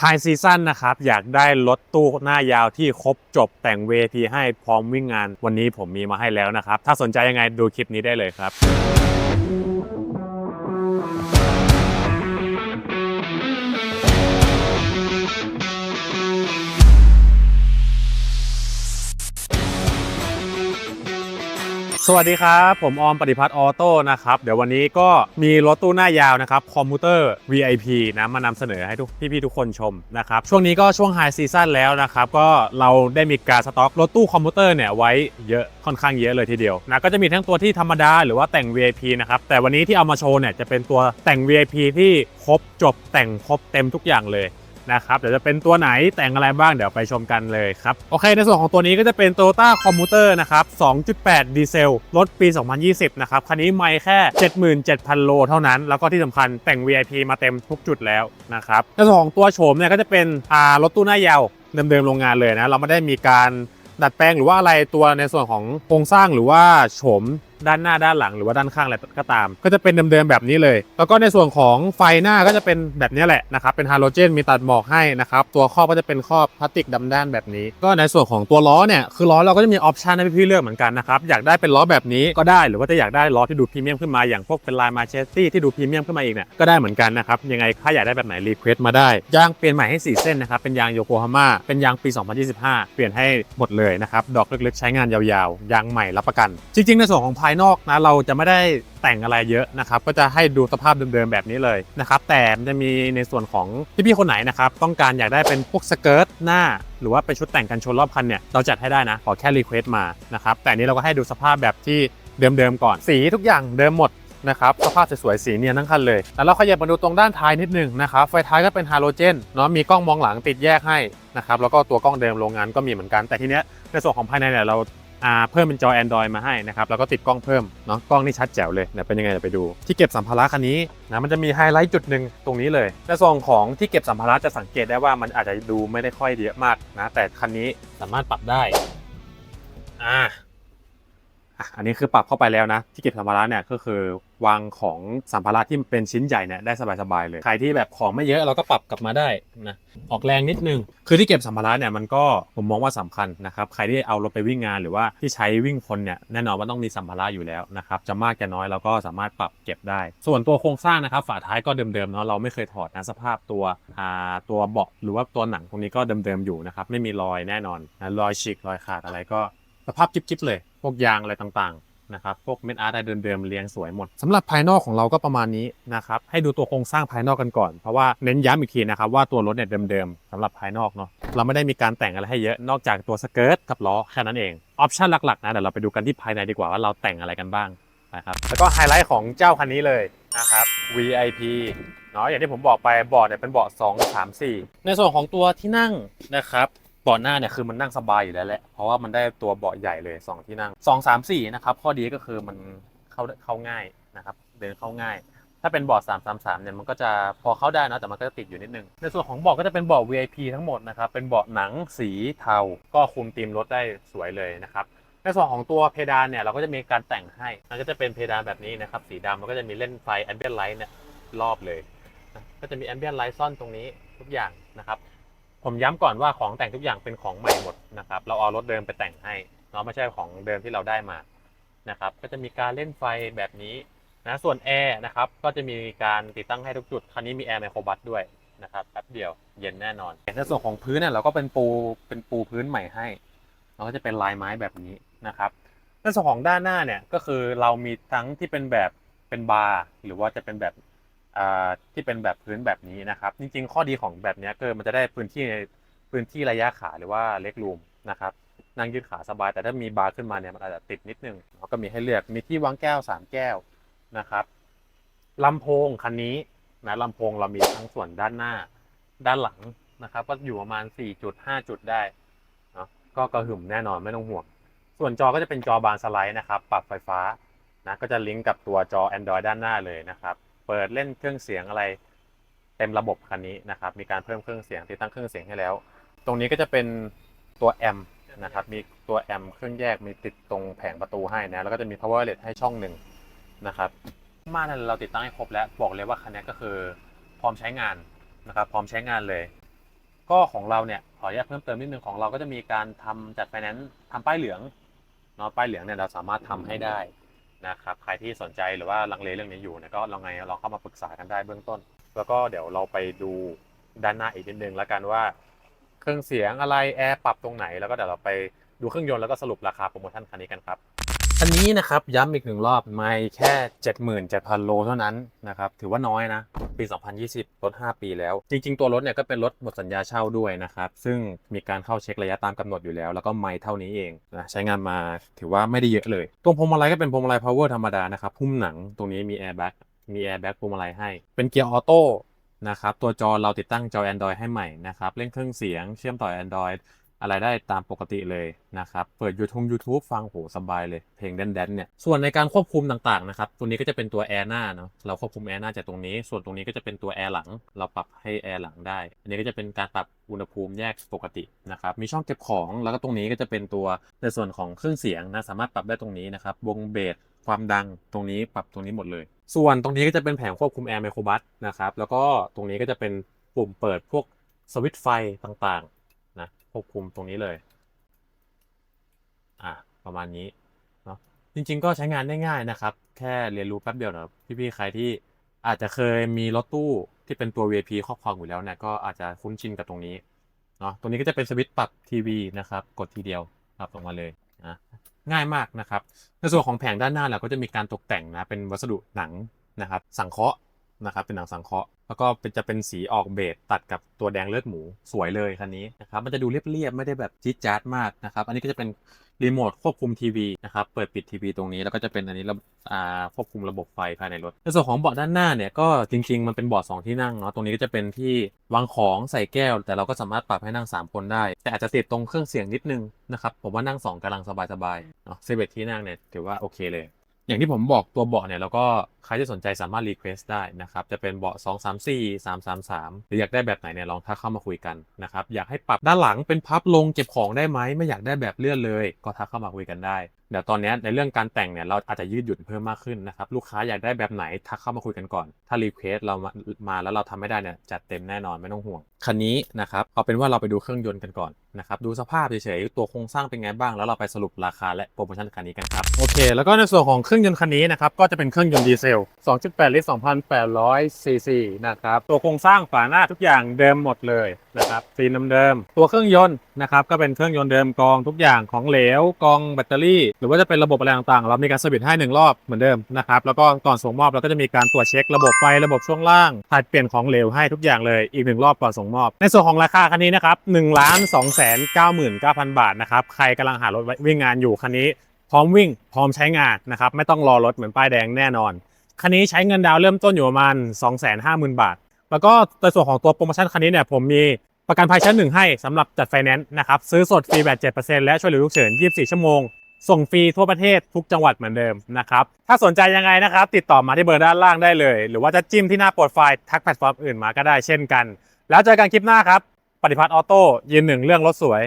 ไฮซีซั่นนะครับ อยากได้รถตู้หน้ายาวที่ครบจบแต่งเวทีให้พร้อมวิ่งงาน วันนี้ผมมีมาให้แล้วนะครับ ถ้าสนใจยังไงดูคลิปนี้ได้เลยครับ สวัสดีครับ ผมออมปฏิพัฒน์ออโต้นะครับ เดี๋ยววันนี้ก็มีรถตู้หน้ายาวนะครับคอมพิวเตอร์ VIP นะมานำเสนอให้ทุกพี่ๆทุกคนชมนะครับ ช่วงนี้ก็ช่วงไฮซีซั่นแล้วนะครับ ก็เราได้มีการสต็อกรถตู้คอมพิวเตอร์เนี่ยไว้เยอะค่อนข้างเยอะเลยทีเดียวนะก็จะมีทั้งตัวที่ธรรมดาหรือว่าแต่ง VIP นะครับแต่วันนี้ที่เอามาโชว์เนี่ยจะเป็นตัวแต่ง VIP ที่ครบจบแต่งครบเต็มทุกอย่างเลย นะครับเดี๋ยวจะเป็นตัวไหนแต่งอะไรบ้างเดี๋ยวไปชมกันเลยครับ โอเค ในส่วนของตัวนี้ก็จะเป็น Toyota Commuter นะครับ 2.8 ดีเซลรถปี 2020 นะครับ คันนี้ไม่แค่ 77,000 โลเท่านั้น แล้วก็ที่สำคัญแต่ง VIP มาเต็มทุกจุดแล้วนะครับ ในส่วนของตัวโฉมเนี่ยก็จะเป็นรถตู้หน้ายาวเดิมๆโรงงานเลยนะ เราไม่ได้มีการดัดแปลงหรือว่าอะไรตัวในส่วนของโครงสร้างหรือว่าโฉม ด้านหน้าด้านหลังหรือว่าด้านข้างอะไรก็ตาม ก็จะเป็นเดิมๆแบบนี้เลย แล้วก็ในส่วนของไฟหน้าก็จะเป็นแบบนี้แหละนะครับเป็นฮาโลเจนมีตัดหมอกให้นะครับตัวครอบก็จะเป็นครอบพลาสติกดำด้านแบบนี้ ก็ในส่วนของตัวล้อเนี่ยคือล้อเราก็จะมีออปชันให้พี่ๆเลือกเหมือนกันนะครับอยากได้เป็นล้อแบบนี้ก็ได้หรือว่าจะอยากได้ล้อที่ดูพรีเมียมขึ้นมาอย่างพวกเป็นลายมาเชสตี้ที่ดูพรีเมียมขึ้นมาอีกเนี่ยก็ได้เหมือนกันนะครับยังไงถ้าอยากได้แบบไหนรีเควสต์มาได้ยางเปลี่ยนใหม่ให้สี่เส้นนะครับเป็นยางโยโกฮาม่าเป็นยางปี 2025 เปลี่ยนให้หมดเลยนะครับดอกเล็กๆใช้งานยาวๆยางใหม่รับประกัน จริงๆในส่วนของภายายนอกนะเราจะไม่ได้แต่งอะไรเยอะนะครับก็จะให้ดูสภาพเดิมๆแบบนี้เลยนะครับแต่มันจะมีในส่วนของพี่ๆคนไหนนะครับต้องการอยากได้เป็นพวกสเกิร์ตหน้า หรือว่าเป็นชุดแต่งกันชนรอบคันเนี่ยเราจัดให้ได้นะขอแค่รีเควสต์มานะครับแต่นี้เราก็ให้ดูสภาพแบบที่เดิมๆก่อน สีทุกอย่างเดิมหมดนะครับสภาพสวยๆสีเนียนทั้งคันเลย แล้วเราขยับมาดูตรงด้านท้ายนิดนึงนะครับ ไฟท้ายก็เป็นฮาโลเจนเนาะมีกล้องมองหลังติดแยกให้นะครับแล้วก็ตัวกล้องเดิมโรงงานก็มีเหมือนกันแต่ทีเนี้ยในส่วนของภายในเนี่ยเรา เพิ่มเป็นจอ Android มาให้นะครับแล้วก็ติดกล้องเพิ่มเนาะกล้องนี่ชัดแจ๋วเลยเนี่ยเป็นยังไงเดี๋ยวไปดู ที่เก็บสัมภาระคันนี้นะมันจะมีไฮไลท์จุดหนึ่งตรงนี้เลยในส่วนของที่เก็บสัมภาระจะสังเกตได้ว่ามันอาจจะดูไม่ได้ค่อยเยอะมากนะแต่คันนี้สามารถปรับได้อ่า อะอันนี้คือปรับเข้าไปแล้วนะ ที่เก็บสัมภาระเนี่ยก็คือวางของสัมภาระที่เป็นชิ้นใหญ่เนี่ยได้สบายๆเลย ใครที่แบบของไม่เยอะเราก็ปรับกลับมาได้นะออกแรงนิดนึง คือที่เก็บสัมภาระเนี่ยมันก็ผมมองว่าสำคัญนะครับใครที่เอารถไปวิ่งงานหรือว่าที่ใช้วิ่งคนเนี่ยแน่นอนว่าต้องมีสัมภาระอยู่แล้วนะครับจะมากจะน้อยเราก็สามารถปรับเก็บได้ ส่วนตัวโครงสร้างนะครับฝาท้ายก็เดิมๆเนาะเราไม่เคยถอดนะสภาพตัวอ่าตัวเบาะหรือว่าตัวหนังตรงนี้ก็เดิมๆอยู่นะครับไม่มีรอยแน่นอนนะรอยฉีกรอยขาดอะไรก็ สภาพจิ๊บๆเลย พวกยางอะไรต่างๆนะครับ พวกเม็ดอาร์ตอะไรเดิมๆเรียงสวยหมดสำหรับภายนอกของเราก็ประมาณนี้นะครับ ให้ดูตัวโครงสร้างภายนอกกันก่อน เพราะว่าเน้นย้ำอีกทีนะครับว่าตัวรถเนี่ยเดิมๆสำหรับภายนอกเนาะ เราไม่ได้มีการแต่งอะไรให้เยอะ นอกจากตัวสเกิร์ตกับล้อแค่นั้นเอง ออปชั่นหลักๆนะเดี๋ยวเราไปดูกันที่ภายในดีกว่าว่าเราแต่งอะไรกันบ้างนะครับ แล้วก็ไฮไลท์ของเจ้าคันนี้เลยนะครับ VIP เนาะอย่างที่ผมบอกไปเบาะเนี่ยเป็นเบาะ2 3 4 ในส่วนของตัวที่นั่งนะครับ บาะหน้าเนี่ยคือมันนั่งสบายอยู่แล้วแหละเพราะว่ามันได้ตัวเบาะใหญ่เลย 2 ที่นั่ง 2 3 4 นะครับ ข้อดีก็คือมันเข้าเข้าง่ายนะครับ เดินเข้าง่าย ถ้าเป็นเบาะ3 3 3เนี่ยมันก็จะพอเข้าได้นะแต่มันก็จะติดอยู่นิดนึง ในส่วนของเบาะก็จะเป็นเบาะ VIP ทั้งหมดนะครับเป็นเบาะหนังสีเทา ก็คุมธีมรถได้สวยเลยนะครับในส่วนของตัวเพดานเนี่ยเราก็จะมีการแต่งให้ มันก็จะเป็นเพดานแบบนี้นะครับ สีดำมันก็จะมีเล่นไฟแอมเบียนไลท์เนี่ยรอบเลย ก็จะมีแอมเบียนไลท์ซ่อนตรงนี้ทุกอย่างนะครับ ผมย้ำก่อนว่าของแต่งทุกอย่างเป็นของใหม่หมดนะครับ เราเอารถเดิมไปแต่งให้เนาะไม่ใช่ของเดิมที่เราได้มานะครับ ก็จะมีการเล่นไฟแบบนี้นะส่วนแอร์นะครับก็จะมีการติดตั้งให้ทุกจุดคันนี้มีแอร์ไมโครบัสด้วยนะครับแป๊บเดียวเย็นแน่นอนในส่วนของพื้นเนี่ยเราก็เป็นปูเป็นปูพื้นใหม่ให้เราก็จะเป็นลายไม้แบบนี้นะครับในส่วนของด้านหน้าเนี่ยก็คือเรามีทั้งที่เป็นแบบเป็นบาร์หรือว่าจะเป็นแบบ ที่เป็นแบบพื้นแบบนี้นะครับ จริง ๆ ข้อดีของแบบนี้คือมันจะได้พื้นที่พื้นที่ระยะขาหรือว่าเล็กรูมนะครับนั่งยืดขาสบาย แต่ถ้ามีบาร์ขึ้นมาเนี่ยมันอาจจะติดนิดนึงแล้วก็มีให้เลือกมีที่วางแก้ว 3 แก้วนะครับลำโพงคันนี้นะลำโพงเรามีทั้งส่วนด้านหน้าด้านหลังนะครับ ก็อยู่ประมาณ4จุด5จุดได้เนาะก็กระหึ่มแน่นอนไม่ต้องห่วง ส่วนจอก็จะเป็นจอบานสไลด์นะครับ ปรับไฟฟ้านะก็จะลิงก์กับตัวจอ Android ด้านหน้าเลยนะครับ เปิดเล่นเครื่องเสียงอะไร เต็มระบบคันนี้นะครับ มีการเพิ่มเครื่องเสียงติดตั้งเครื่องเสียงให้แล้ว ตรงนี้ก็จะเป็นตัวแอมป์นะครับ มีตัวแอมป์เครื่องแยกมีติดตรงแผงประตูให้นะ แล้วก็จะมี power outlet ให้ช่องหนึ่งนะครับมานั้นเราติดตั้งให้ครบแล้ว บอกเลยว่าคันนี้ก็คือพร้อมใช้งานนะครับ พร้อมใช้งานเลย ก็ของเราเนี่ยขออนุญาตเพิ่มเติมนิดนึงของเราก็จะมีการทำจัดไฟแนนซ์ทำป้ายเหลืองเนาะป้ายเหลืองเนี่ยเราสามารถทำให้ได้ นะครับใครที่สนใจหรือว่าลังเลเรื่องนี้อยู่เนี่ยก็ลองไงลองเข้ามาปรึกษากันได้เบื้องต้น แล้วก็เดี๋ยวเราไปดูด้านหน้าอีกนิดนึงแล้วกันว่า เครื่องเสียงอะไรแอร์ปรับตรงไหนแล้วก็เดี๋ยวเราไป ดูเครื่องยนต์แล้วก็สรุปราคาโปรโมชั่นคันนี้กันครับคันนี้นะครับย้ำอีกหนึ่งรอบไม่แค่ 77,000 โลเท่านั้นนะครับถือว่าน้อยนะ ปี 2020รถ5ปีแล้ว จริง ๆ ตัวรถเนี่ยก็เป็นรถหมดสัญญาเช่าด้วยนะครับ ซึ่งมีการเข้าเช็คระยะตามกำหนดอยู่แล้ว แล้วก็ไม่เท่านี้เองนะใช้งานมาถือว่าไม่ได้เยอะเลยตัวพวงมาลัยก็เป็นพวงมาลัย power ธรรมดานะครับหุ้มหนังตรงนี้มี airbag มี airbag พวงมาลัยให้ เป็นเกียร์ออโต้นะครับตัวจอเราติดตั้งจอ Android ให้ใหม่นะครับเล่นเครื่องเสียงเชื่อมต่อ Android อะไรได้ตามปกติเลยนะครับ เปิด YouTube YouTube ฟังโหสบายเลย เพลงแดนๆเนี่ย ส่วนในการควบคุมต่างๆนะครับ ตัวนี้ก็จะเป็นตัวแอร์หน้าเนาะ เราควบคุมแอร์หน้าจากตรงนี้ ส่วนตรงนี้ก็จะเป็นตัวแอร์หลัง เราปรับให้แอร์หลังได้ อันนี้ก็จะเป็นการปรับอุณหภูมิแยกปกตินะครับ มีช่องเก็บของ แล้วก็ตรงนี้ก็จะเป็นตัวในส่วนของเครื่องเสียงนะ สามารถปรับได้ตรงนี้นะครับ วงเบส ความดัง ตรงนี้ปรับตรงนี้หมดเลย ส่วนตรงนี้ก็จะเป็นแผงควบคุมแอร์ไมโครบัสนะครับ แล้วก็ตรงนี้ก็จะเป็นปุ่มเปิดพวกสวิตไฟต่างๆ ควบคุมตรงนี้เลย อะประมาณนี้เนาะจริง ๆ ก็ใช้งานได้ง่ายนะครับ แค่เรียนรู้แป๊บเดียวนะพี่ๆใครที่อาจจะเคยมีรถตู้ที่เป็นตัว VIP ครอบครองอยู่แล้วเนี่ยก็อาจจะคุ้นชินกับตรงนี้เนาะตรงนี้ก็จะเป็นสวิตช์ปรับทีวีนะครับ กดทีเดียวปรับออกมาเลยนะง่ายมากนะครับ ในส่วนของแผงด้านหน้าเราก็จะมีการตกแต่งนะเป็นวัสดุหนังนะครับ สังเคราะห์ นะครับเป็นหนังสังเคราะห์แล้วก็เป็นจะเป็นสีออกเบจตัดกับตัวแดงเลือดหมูสวยเลยคันนี้นะครับมันจะดูเรียบๆไม่ได้แบบจี๊ดจ๊าดมากนะครับอันนี้ก็จะเป็นรีโมทควบคุมทีวีนะครับเปิดปิดทีวีตรงนี้แล้วก็จะเป็นอันนี้ระอ่าควบคุมระบบไฟภายในรถในส่วนของเบาะด้านหน้าเนี่ยก็จริง ๆ มันเป็นเบาะสองที่นั่งเนาะตรงนี้ก็จะเป็นที่วางของใส่แก้ว แต่เราก็สามารถปรับให้นั่ง 3 คนได้ แต่อาจจะติดตรงเครื่องเสียงนิดนึงนะครับผมว่านั่ง 2กำลังสบายๆเนาะเซเวตที่นั่งเนี่ยถือว่าโอเคเลย อย่างที่ผมบอกตัวเบาะเนี่ยแล้วก็ใครที่สนใจสามารถรีเควสได้นะครับ จะเป็นเบาะ 2 3 4 3 3 3 หรืออยากได้แบบไหนเนี่ยลองทักเข้ามาคุยกันนะครับ อยากให้ปรับด้านหลังเป็นพับลงเก็บของได้ไหมไม่อยากได้แบบเลื่อนเลย ก็ทักเข้ามาคุยกันได้ เดี๋ยวตอนนี้ในเรื่องการแต่งเนี่ยเราอาจจะยืดหยุ่นเพิ่มมากขึ้นนะครับลูกค้าอยากได้แบบไหนทักเข้ามาคุยกันก่อน ถ้ารีเควสเรามามาแล้วเราทำไม่ได้เนี่ยจัดเต็มแน่นอนไม่ต้องห่วง คันนี้นะครับเอาเป็นว่าเราไปดูเครื่องยนต์กันก่อนนะครับดูสภาพเฉยๆตัวโครงสร้างเป็นไงบ้าง แล้วเราไปสรุปราคาและโปรโมชั่นคันนี้กันครับโอเค แล้วก็ในส่วนของเครื่องยนต์คันนี้นะครับก็จะเป็นเครื่องยนต์ดีเซล 2.8 ลิตร 2,800 ซีซีนะครับตัวโครงสร้างฝาหน้าทุกอย่างเดิมหมดเลยนะครับฟีนเดิมๆตัวเครื่องยนต์นะครับก็เป็นเครื่องยนต์เดิมกองทุกอย่างของเหลวกองแบตเตอรี่หรือว่าจะเป็นระบบอะไรต่างๆ เรามีการสวิตช์ให้หนึ่งรอบเหมือนเดิมนะครับแล้วก็ก่อนส่งมอบเราก็จะมีการตรวจเช็คระบบไฟระบบช่วงล่างถ่ายเปลี่ยนของเหลวให้ทุกอย่างเลยอีกหนึ่งรอบก่อนส่งมอบ ในส่วนของราคาคันนี้นะครับ1ล้าน2แสน99,000บาทนะครับใครกำลังหารถวิ่งงานอยู่คันนี้พร้อมวิ่งพร้อมใช้งานนะครับไม่ต้องรอรถเหมือนป้ายแดงแน่นอนคันนี้ใช้เงินดาวน์เริ่มต้นอยู่ประมาณ 250,000 บาท แล้วก็ในส่วนของตัวโปรโมชั่นคันนี้เนี่ยผมมีประกันภัยชั้นหนึ่งให้สำหรับจัดไฟแนนซ์นะครับซื้อสดฟรีแบบ7%และช่วยเหลือลูกเฉิน 24 ชั่วโมง ส่งฟรีทั่วประเทศทุกจังหวัดเหมือนเดิมนะครับ ถ้าสนใจยังไงนะครับ ติดต่อมาที่เบอร์ด้านล่างได้เลย หรือว่าจะจิ้มที่หน้าโปรไฟล์ทักแพลตฟอร์มอื่นมาก็ได้เช่นกัน แล้วเจอกันคลิปหน้าครับ ปฏิพัฒน์ออโต้ยืนหนึ่งเรื่องรถสวย